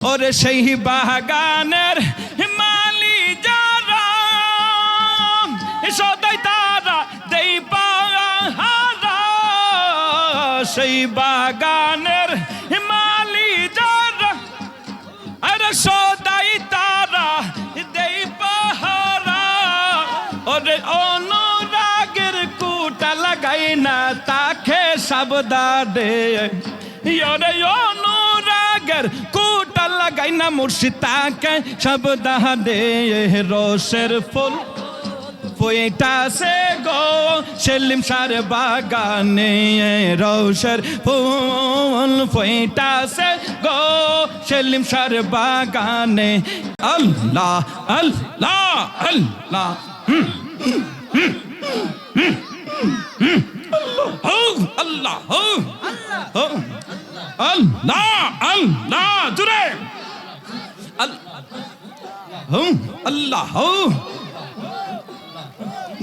ওরে সেই বাগানের মালি যারা সদাই তারা দেই পাহারা সেই বাগানের মালি যারা আরে সদাই তারা দেই পাহারা ওরে অনুরাগের কুটা লাগাই না তাকে সাবধানে ওরে অনুরাগের কুটা লাগাই না মুর্শিদ তাকে সাবধানে রসের ফুল। ফুইটাছে গো সেলিম সার বাগানে রৌসের ফুল। ফুইটাছে গো সেলিম সার বাগানে। আল্লাহ আল্লাহ আল্লাহ। আল্লাহ হো, হো, আল্লাহ আল্লাহ, জুড়ে। আল্লাহ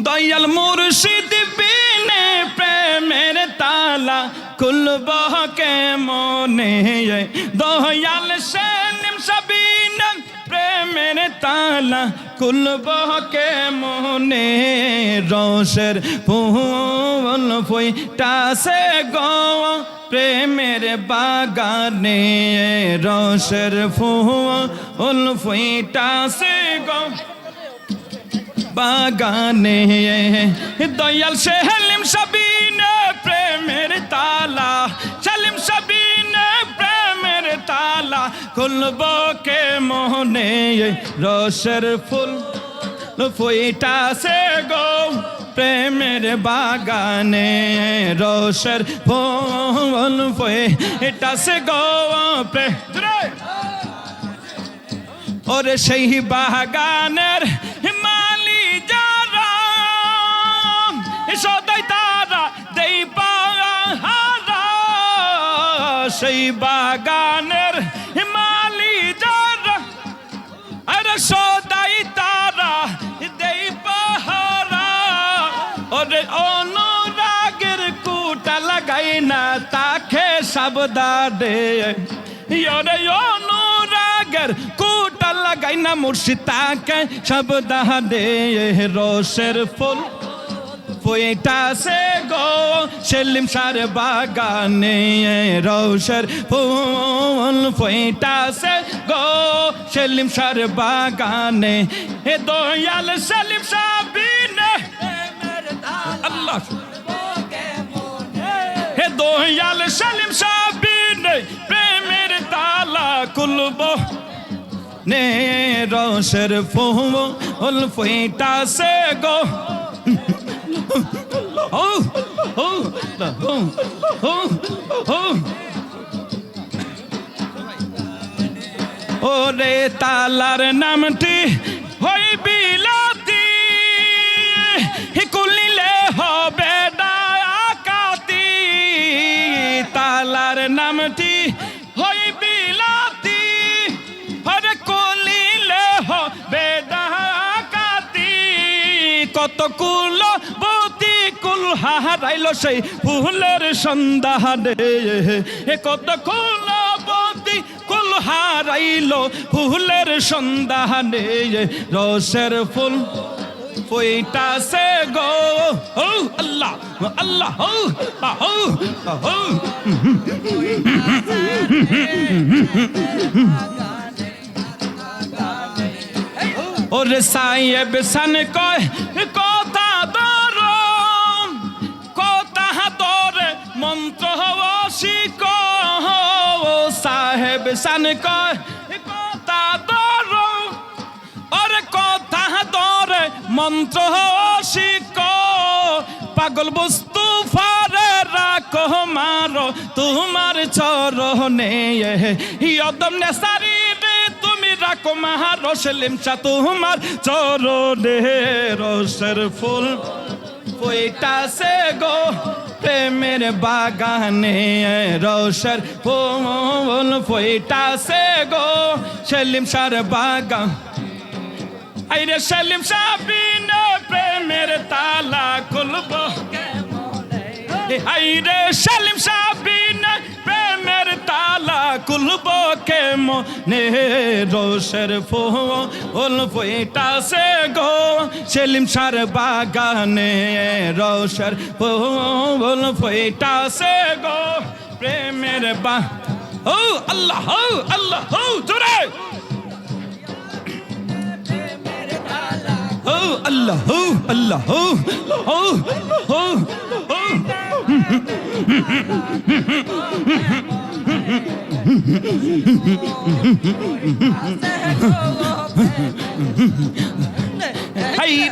দয়াল মুর্শিদ বিনে প্রেমের তালা খুলব কে মনে। দয়াল সে নিম সাবিন প্রেমের তালা খুলব কে মনে রসের ফুল ফুইটাছে গো। প্রেমের বাগানে রসের ফুল ফুইটাছে গো। বাগানে দয়াল সেলিম সাবিন খুলব কে মোহনে রসের ফুল? ফুইটাছে গো প্রেমের বাগানে, রসের ফুল ফুইটাছে গো প্রেম ওরে সেই বাগানের সাবধানে ওরে অনুরাগের কুটা লাগাই না মুর্শিদ তাকে সাবধানে রসের ফুল ফুইটাছে গো সেলিম সার বাগানে। রৌসের ফুল ফুইটাছে গো সেলিম সার বাগানে। হে দয়াল সেলিম সাবিনে। আল্লাহ। হে দয়াল সেলিম খুলব নে রসের ফুল ফুইটাছে গো Oh, oh, ও oh. ওরে তালার নামটি হই বিলাতি কত কুল বতি কুল হারাইল সেই ফুলের সন্ধানে। এ কত কুল বতি কুল হারাইল ফুলের সন্ধানে। রসের ফুল ফুইটাছে গো। ও আল্লাহ আল্লাহ, ও ও ও ওরে সাহেব সান কয় কথা দর কথা দরে মন্ত্র শিক সাহেব সান কয় কথা দর ওরে কথা দরে মন্ত্র শিক পাগল বস্তু ফারে রাখো মারো তোমার চরণে ইয়দম রে তুমি রাখো মাহার রসলিম চা তোমার চরণে রসের ফুল। ফুইটাছে গো প্রেমের বাগানে রসের ফুল। ফুইটাছে গো সেলিম সার বাগান। আইরে সেলিম সাবিন প্রেমের তালা খুলব। আইরে সেলিম সাবিন প্রেমের তালা কুলব কে মনে রোষের ফুল ফুইটাছে গো সেলিম সার বাগানে রোষের ফুল ফুইটাছে গো প্রেমের বা ও আল্লাহ আল্লাহ জোরে আল্লাহ আল্লাহ ও হাই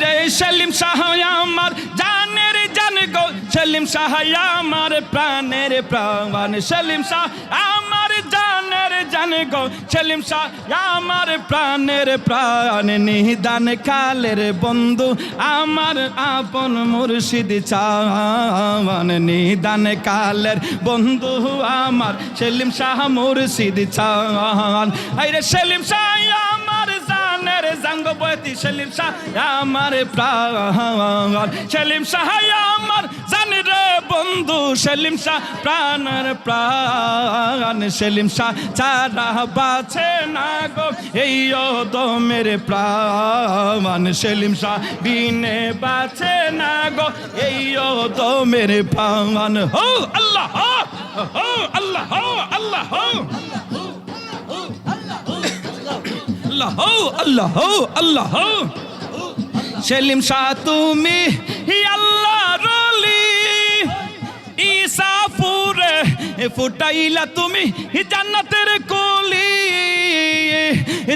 রে সেলিম সাহায় আমার জানের জান গো। সেলিম সাহায় আমার প্রাণের প্রাণ। সেলিম সাহ জান গো শাহ আমার প্রাণের প্রাণ নিদান কালের বন্ধু, আমার আপন মুর্শিদ চান নিদান কালের বন্ধু, আমার সেলিম শাহ মুর্শিদ চান আরে সেলিম শাহ আমার জানের জাঙ্গ বয়তি সেলিম শাহ আমার প্রাণ। সেলিম শাহ আমার জান রে বন্ধু সেলিম শাহ, প্রাণের প্রাণ। সেলিম শাহ চারা বাছে না গো, এই দমের প্রাণ। সেলিম শাহ, বিনে বাছে না গো, এই দমের প্রাণ। হো, আল্লাহ হো আল্লাহ হো আল্লাহ, হো। আল্লাহ আল্লাহ আল্লাহ। সেলিম শাহ তুমি আল্লাহ রলি ফুটাইলা তুমি জান্নাতের কলি।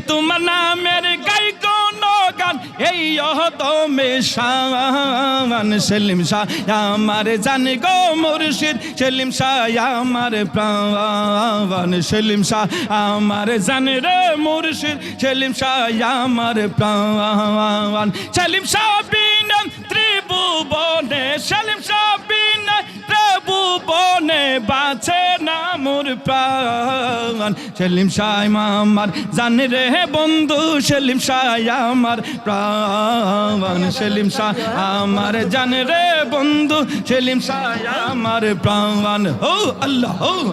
তোমার নামের দমে শান, সেলিম শাহ, আমার জান গো মুর্শিদ, সেলিম শাহ, আমার প্রাণ, সেলিম শাহ, আমার জান রে মুর্শিদ, সেলিম শাহ, আমার প্রাণ, সেলিম শাহ বিন ত্রিভুবনে, সেলিম শাহ বিন ত্রিভুবনে বাছে না মোর প্রাণ। সেলিম সাই আমার জানি রে বন্ধু, সেলিম সাই আমার প্রাণ। সেলিম সাই আমার জান রে বন্ধু, সেলিম সাই আমার প্রাণ। ও আল্লাহ